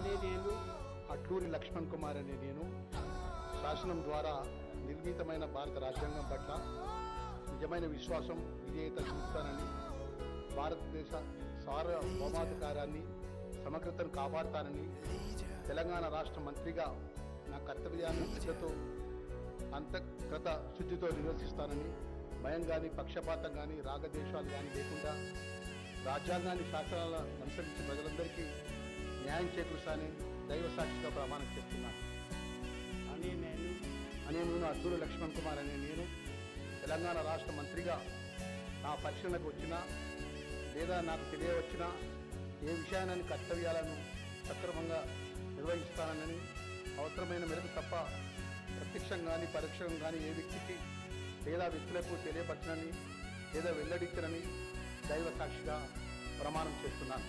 అనే నేను అడ్లూరి లక్ష్మణ్ కుమార్ అనే నేను శాసనం ద్వారా నిర్మితమైన భారత రాజ్యాంగం పట్ల నిజమైన విశ్వాసం విధేయత చూపుతానని భారతదేశ సార్వభౌమాధికారాన్ని సమగ్రతను కాపాడుతానని తెలంగాణ రాష్ట్ర మంత్రిగా నా కర్తవ్యాన్ని శ్రద్ధతో అంతర్గత శుద్ధితో నిర్వహిస్తానని భయం కానీ పక్షపాతం కానీ రాగద్వేషాలు కానీ లేకుండా రాజ్యాంగాన్ని శాసనాలను అనుసరించి ప్రజలందరికీ న్యాయం చేకూరుస్తానని దైవ సాక్షిగా ప్రమాణం చేస్తున్నాను. అనే నేను అనే నేను అద్దూరు లక్ష్మణ్ కుమార్ అనే నేను తెలంగాణ రాష్ట్ర మంత్రిగా నా పరిశీలనకు వచ్చినా లేదా నాకు తెలియవచ్చినా ఏ విషయాన్ని కర్తవ్యాలను సక్రమంగా నిర్వహిస్తానని అవసరమైన మేరకు తప్ప ప్రత్యక్షం కానీ పరోక్షం కానీ ఏ వ్యక్తికి లేదా వ్యక్తులకు తెలియపరచనని లేదా వెల్లడించనని దైవ సాక్షిగా ప్రమాణం చేస్తున్నాను.